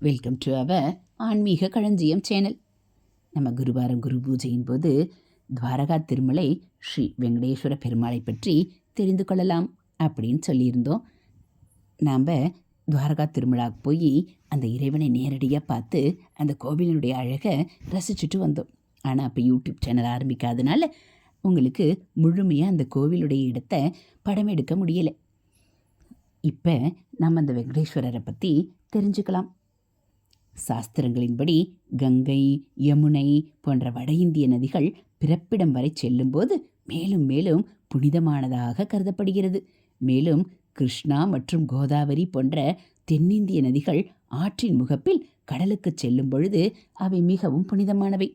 Welcome to our ஆன்மீக களஞ்சியம் channel நம்ம குருவாரம் குரு பூஜையின் போது துவாரகா திருமலை ஸ்ரீ வெங்கடேஸ்வர பெருமாளை பற்றி தெரிந்து கொள்ளலாம் அப்படின்னு சொல்லியிருந்தோம். நாம் துவாரகா திருமலாவுக்கு போய் அந்த இறைவனை நேரடியாக பார்த்து அந்த கோவிலினுடைய அழகை ரசிச்சுட்டு வந்தோம். ஆனால் அப்போ யூடியூப் சேனல் ஆரம்பிக்காதனால உங்களுக்கு முழுமையாக அந்த கோவிலுடைய இடத்தை படம் எடுக்க முடியலை. இப்போ நம்ம அந்த வெங்கடேஸ்வரரை பற்றி தெரிஞ்சுக்கலாம். சாஸ்திரங்களின்படி கங்கை யமுனை போன்ற வட இந்திய நதிகள் பிறப்பிடம் வரை செல்லும்போது மேலும் மேலும் புனிதமானதாக கருதப்படுகிறது. மேலும் கிருஷ்ணா மற்றும் கோதாவரி போன்ற தென்னிந்திய நதிகள் ஆற்றின் முகப்பில் கடலுக்கு செல்லும் பொழுது அவை மிகவும் புனிதமானவை.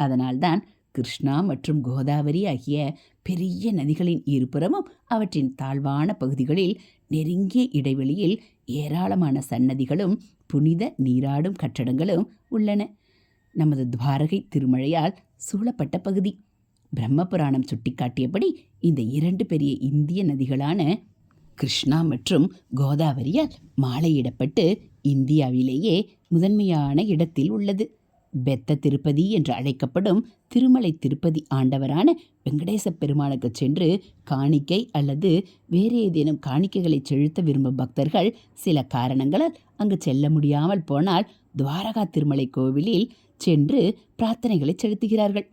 அதனால்தான் கிருஷ்ணா மற்றும் கோதாவரி ஆகிய பெரிய நதிகளின் இருபுறமும் அவற்றின் தாழ்வான பகுதிகளில் நெருங்கிய இடைவெளியில் ஏராளமான சன்னதிகளும் புனித நீராடும் கட்டடங்களும் உள்ளன. நமது துவாரகை திருமழையால் சூழப்பட்ட பகுதி. பிரம்மபுராணம் சுட்டிக்காட்டியபடி இந்த இரண்டு பெரிய இந்திய நதிகளான கிருஷ்ணா மற்றும் கோதாவரியால் மாலையிடப்பட்டு இந்தியாவிலேயே முதன்மையான இடத்தில் உள்ளது. பெத்த திருப்பதி என்று அழைக்கப்படும் திருமலை திருப்பதி ஆண்டவரான வெங்கடேச பெருமானுக்கு சென்று காணிக்கை அல்லது வேறு ஏதேனும் காணிக்கைகளை செலுத்த விரும்பும் பக்தர்கள் சில காரணங்களால் அங்கு செல்ல முடியாமல் போனால் துவாரகா திருமலை கோவிலில் சென்று பிரார்த்தனைகளை செலுத்துகிறார்கள்.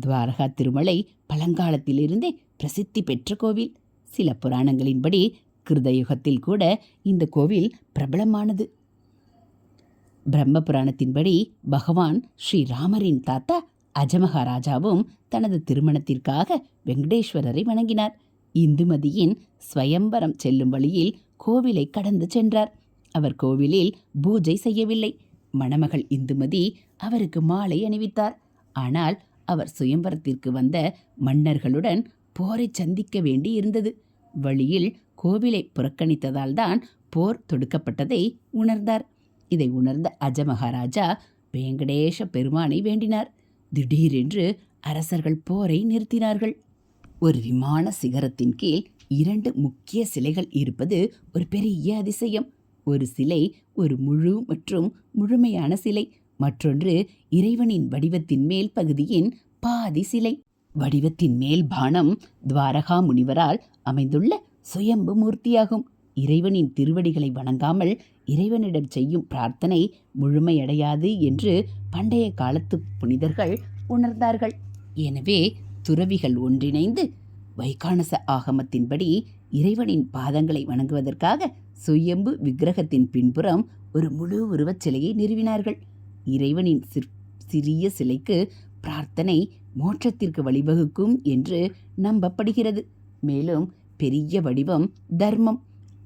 துவாரகா திருமலை பழங்காலத்திலிருந்தே பிரசித்தி பெற்ற கோவில். சில புராணங்களின்படி கிருதயுகத்தில் கூட இந்த கோவில் பிரபலமானது. பிரம்ம புராணத்தின்படி பகவான் ஸ்ரீராமரின் தாத்தா அஜமகாராஜாவும் தனது திருமணத்திற்காக வெங்கடேஸ்வரரை வணங்கினார். இந்துமதியின் ஸ்வயம்பரம் செல்லும் வழியில் கோவிலை கடந்து சென்றார். அவர் கோவிலில் பூஜை செய்யவில்லை. மணமகள் இந்துமதி அவருக்கு மாலை அணிவித்தார். ஆனால் அவர் சுயம்பரத்திற்கு வந்த மன்னர்களுடன் போரை சந்திக்க வேண்டி இருந்தது. வழியில் கோவிலை புறக்கணித்ததால் தான் போர் தொடுக்கப்பட்டதை உணர்ந்தார். இதை உணர்ந்த அஜ மகாராஜா வெங்கடேஷ பெருமானை வேண்டினார். திடீரென்று அரசர்கள் போரை நிறுத்தினார்கள். ஒரு விமான சிகரத்தின் கீழ் இரண்டு முக்கிய சிலைகள் இருப்பது ஒரு பெரிய அதிசயம். ஒரு சிலை ஒரு முழு மற்றும் முழுமையான சிலை மற்றொன்று இறைவனின் வடிவத்தின் மேல் பகுதியின் பாதி சிலை. வடிவத்தின் மேல் பானம் துவாரகா முனிவரால் அமைந்துள்ள சுயம்பு மூர்த்தியாகும். இறைவனின் திருவடிகளை வணங்காமல் இறைவனிடம் செய்யும் பிரார்த்தனை முழுமையடையாது என்று பண்டைய காலத்து புனிதர்கள் உணர்ந்தார்கள். எனவே துறவிகள் ஒன்றிணைந்து வைகானச ஆகமத்தின்படி இறைவனின் பாதங்களை வணங்குவதற்காக சுயம்பு விக்கிரகத்தின் பின்புறம் ஒரு முழு உருவச் சிலையை நிறுவினார்கள். இறைவனின் சிற் சிறிய சிலைக்கு பிரார்த்தனை மோட்சத்திற்கு வழிவகுக்கும் என்று நம்பப்படுகிறது. மேலும் பெரிய வடிவம் தர்மம்.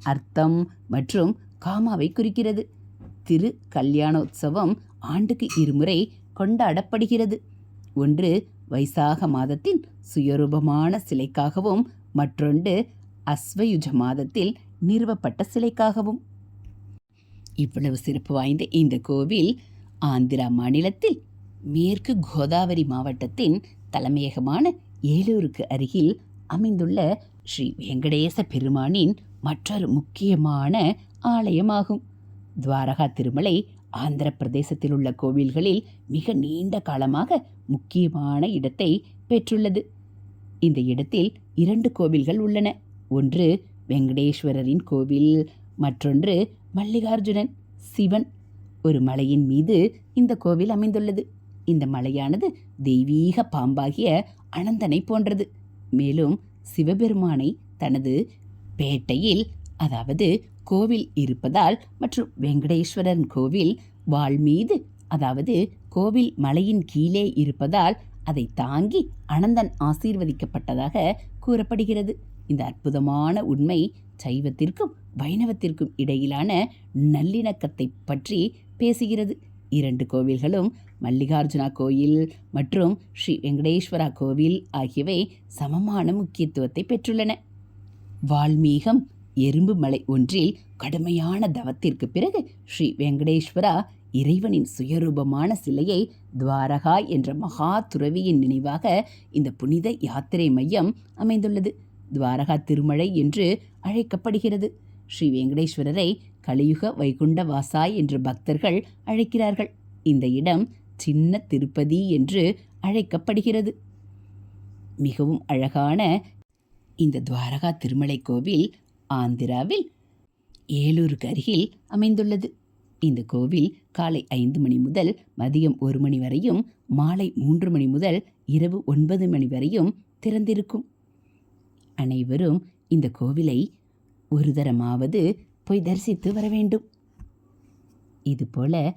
அர்த்தம் மற்றும் காமாவை குறிக்கிறது. திரு கல்யாணோத்சவம் ஆண்டுக்கு இருமுறை கொண்டாடப்படுகிறது. ஒன்று வைசாக மாதத்தின் சுயரூபமான சிலைக்காகவும் மற்றொன்று அஸ்வயுஜ மாதத்தில் நிறுவப்பட்ட சிலைக்காகவும். இவ்வளவு சிறப்பு வாய்ந்த இந்த கோவில் ஆந்திரா மாநிலத்தில் மேற்கு கோதாவரி மாவட்டத்தின் தலைமையகமான ஏலூருக்கு அருகில் அமைந்துள்ள ஸ்ரீ வெங்கடேச பெருமானின் மற்றொரு முக்கியமான ஆலயமாகும். துவாரகா திருமலை ஆந்திர பிரதேசத்தில் உள்ள கோவில்களில் மிக நீண்ட காலமாக முக்கியமான இடத்தை பெற்றுள்ளது. இந்த இடத்தில் இரண்டு கோவில்கள் உள்ளன. ஒன்று வெங்கடேஸ்வரரின் கோவில் மற்றொன்று மல்லிகார்ஜுனன் சிவன். ஒரு மலையின் மீது இந்த கோவில் அமைந்துள்ளது. இந்த மலையானது தெய்வீக பாம்பாகிய அனந்தனை போன்றது. மேலும் சிவபெருமானை தனது பேட்டையில் அதாவது கோவில் இருப்பதால் மற்றும் வெங்கடேஸ்வரன் கோவில் வாள் மீது அதாவது கோவில் மலையின் கீழே இருப்பதால் அதை தாங்கி அனந்தன் ஆசீர்வதிக்கப்பட்டதாக கூறப்படுகிறது. இந்த அற்புதமான உண்மை சைவத்திற்கும் வைணவத்திற்கும் இடையிலான நல்லிணக்கத்தை பற்றி பேசுகிறது. இரண்டு கோவில்களும் மல்லிகார்ஜுனா கோயில் மற்றும் ஸ்ரீ வெங்கடேஸ்வரா கோவில் ஆகியவை சமமான முக்கியத்துவத்தை பெற்றுள்ளன. வால்மீகம் எறும்பு மலை ஒன்றில் கடுமையான தவத்திற்கு பிறகு ஸ்ரீ வெங்கடேஸ்வரா இறைவனின் சுயரூபமான சிலையை துவாரகா என்ற மகா துறவியின் நினைவாக இந்த புனித யாத்திரை மையம் அமைந்துள்ளது. துவாரகா திருமலை என்று அழைக்கப்படுகிறது. ஸ்ரீ வெங்கடேஸ்வரரை கலியுக வைகுண்ட வாசாய் என்று பக்தர்கள் அழைக்கிறார்கள். இந்த இடம் சின்ன திருப்பதி என்று அழைக்கப்படுகிறது. மிகவும் அழகான இந்த துவாரகா திருமலை கோவில் ஆந்திராவில் ஏலூருக்கு அருகில் அமைந்துள்ளது. இந்த கோவில் காலை ஐந்து மணி முதல் மதியம் ஒரு மணி வரையும் மாலை மூன்று மணி முதல் இரவு ஒன்பது மணி வரையும் திறந்திருக்கும். அனைவரும் இந்த கோவிலை ஒரு தரமாவது போய் தரிசித்து வர வேண்டும். இதுபோல